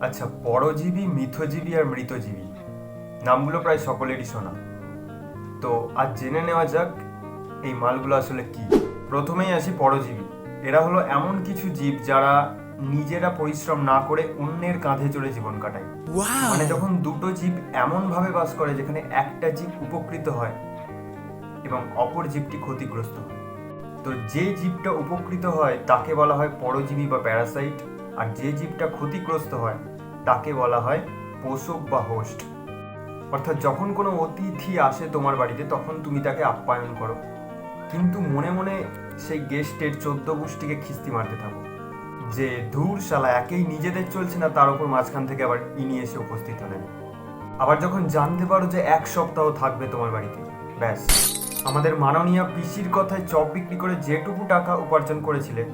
আচ্ছা পরজীবী মিথজীবী আর মৃতজীবী। নামগুলো প্রায় সকলেরই শোনা। তো আজ জেনে নেওয়া যাক এই মালগুলো আসলে কি? প্রথমেই আসি পরজীবী। এরা হলো এমন কিছু জীব যারা নিজেরা পরিশ্রম না করে অন্যের কাঁধে চড়ে জীবন কাটায়। মানে যখন দুটো জীব এমন ভাবে বাস করে যেখানে একটা জীব উপকৃত হয় এবং অপর জীবটি ক্ষতিগ্রস্ত হয়। তো যে জীবটা উপকৃত হয় তাকে বলা হয় পরজীবী বা প্যারাসাইট আর যে জীবটা ক্ষতিগ্রস্ত হয় তাকে বলা হয় পোষক বা হোস্ট অর্থাৎ যখন কোনো অতিথি আসে তোমার বাড়িতে, তখন তুমি তাকে আপ্যায়ন করো। কিন্তু মনে মনে সেই গেস্টের চোদ্দ গোষ্ঠীকে খিস্তি মারতে থাকো। যে ধূর শালা একেই নিজেদের চলছে না, তার উপর মাঝখান থেকে আবার ইনি এসে উপস্থিত হলেন। আবার যখন জানতে পারো যে এক সপ্তাহ থাকবে তোমার বাড়িতে, ব্যাস। আমাদের মাননীয় পিসির কথায় চপ বিক্রি করে যেটুকু টাকা উপার্জন করেছিলে,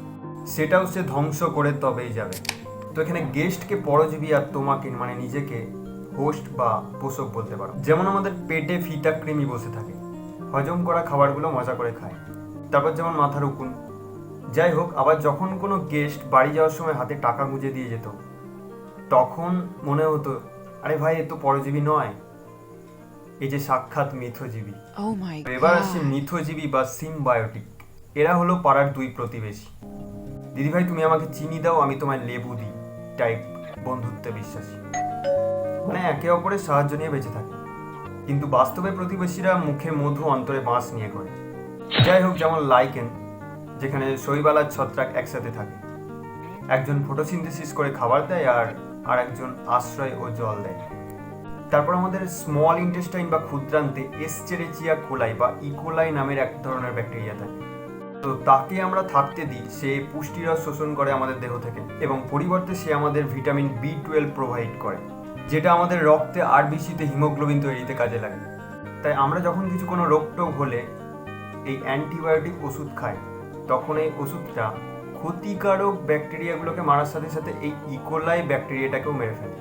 সেটাও সে ধ্বংস করে তবেই যাবে। তো এখানে গেস্টকে পরজীবী আর তোমাকে মানে নিজেকে হোস্ট বা পোষক বলতে পারো। যেমন আমাদের পেটে ফিটা কৃমি বসে থাকে। হজম করা খাবারগুলো মজা করে খায়। তারপর যেমন মাথার উকুন যাই হোক আবার যখন কোনো গেস্ট বাড়ি যাওয়ার সময় হাতে টাকা গুঁজে দিয়ে যেত তখন মনে হতো আরে ভাই এ তো পরজীবী নয়। এই যে সাক্ষাৎ মিথজীবী। Oh এবার আসছে মিথজীবী বা সিমবায়োটিক এরা হলো পাড়ার দুই প্রতিবেশী। দিদিভাই তুমি আমাকে চিনি দাও আমি তোমায় লেবু দিই। টাইপ বন্ধুত্বে বিশ্বাসী। মানে একে অপরের সাহায্য নিয়ে বেঁচে থাকে। কিন্তু বাস্তবে প্রতিবেশীরা মুখে মধু অন্তরে বাঁশ নিয়ে করে। যাই হোক, যেমন লাইকেন, যেখানে শৈবালার ছত্রাক একসাথে থাকে। একজন ফটোসিনথেসিস করে খাবার দেয় আর আর একজন আশ্রয় ও জল দেয়। তারপর আমাদের স্মল ইন্টেস্টাইন বা ক্ষুদ্রান্তে এসচেরেচিয়া কোলাই বা ইকোলাই নামের এক ধরনের ব্যাকটেরিয়া থাকে। তো তাকে আমরা থাকতে দিই। সে পুষ্টিরস শোষণ করে আমাদের দেহ থেকে এবং পরিবর্তে সে আমাদের ভিটামিন বি টুয়েলভ প্রোভাইড করে, যেটা আমাদের রক্তে আরবিসিতে হিমোগ্লোবিন তৈরিতে কাজে লাগে। তাই আমরা যখন কিছু কোনো রোগ টোগ হলে এই অ্যান্টিবায়োটিক ওষুধ খাই, তখন এই ওষুধটা ক্ষতিকারক ব্যাকটেরিয়াগুলোকে মারার সাথে সাথে এই ইকোলাই ব্যাকটেরিয়াটাকেও মেরে ফেলে।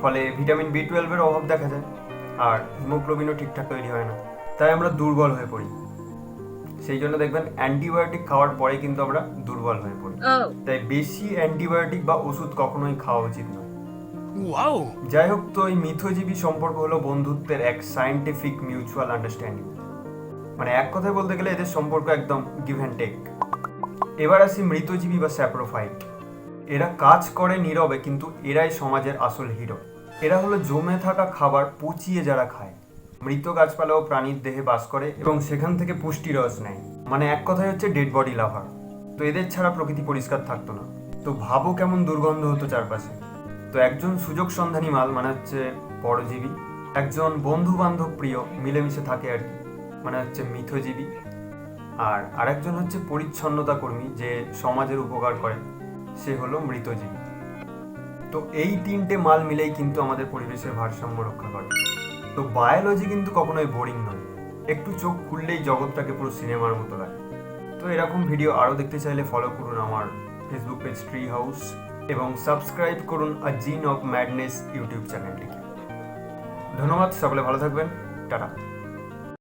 ফলে ভিটামিন বি টুয়েলভের অভাব দেখা যায়, আর হিমোগ্লোবিনও ঠিকঠাক তৈরি হয় না। তাই আমরা দুর্বল হয়ে পড়ি। সেই জন্য দেখবেন অ্যান্টিবায়োটিক খাওয়ার পরে কিন্তু আমরা দুর্বল হয়ে পড়ি. তাই বেশি অ্যান্টিবায়োটিক বা ওষুধ কখনোই খাওয়া উচিত নয়। যাই হোক তো এই মিথজীবী সম্পর্ক হলো বন্ধুত্বের এক সায়েন্টিফিক মিউচুয়াল আন্ডারস্ট্যান্ডিং মানে এক কথায় বলতে গেলে এদের সম্পর্ক একদম গিভ অ্যান্ড টেক এবার আসি মৃতজীবী বা স্যাপ্রোফাইট। এরা কাজ করে নীরবে কিন্তু এরাই সমাজের আসল হিরো এরা হলো জমে থাকা খাবার পচিয়ে যারা খায়। মৃত গাছপালা ও প্রাণীর দেহে বাস করে এবং সেখান থেকে পুষ্টি রস নেয়। মানে এক কথায় হচ্ছে ডেড বডি লাভার তো এদের ছাড়া প্রকৃতি পরিষ্কার থাকতো না। তো ভাবো কেমন দুর্গন্ধ হতো চারপাশে। তো একজন সুযোগ সন্ধানী মাল মানে হচ্ছে পরজীবী। একজন বন্ধু বান্ধব প্রিয়, মিলেমিশে থাকে আর কি। মানে হচ্ছে মিথজীবী। আর আরেকজন হচ্ছে পরিচ্ছন্নতা কর্মী যে সমাজের উপকার করে। সে হলো মৃতজীবী। তো এই তিনটে মাল মিলেই কিন্তু আমাদের পরিবেশের ভারসাম্য রক্ষা করে। তো বায়োলজি কিন্তু কখনোই বোরিং নয়। একটু চোখ খুললেই জগৎটাকে পুরো সিনেমার মতো লাগে। তো এরকম ভিডিও আরও দেখতে চাইলে ফলো করুন আমার ফেসবুক পেজ ট্রি হাউস এবং সাবস্ক্রাইব করুন আ জিন অফ ম্যাডনেস ইউটিউব চ্যানেলটিকে ধন্যবাদ, সকলে ভালো থাকবেন। টাটা।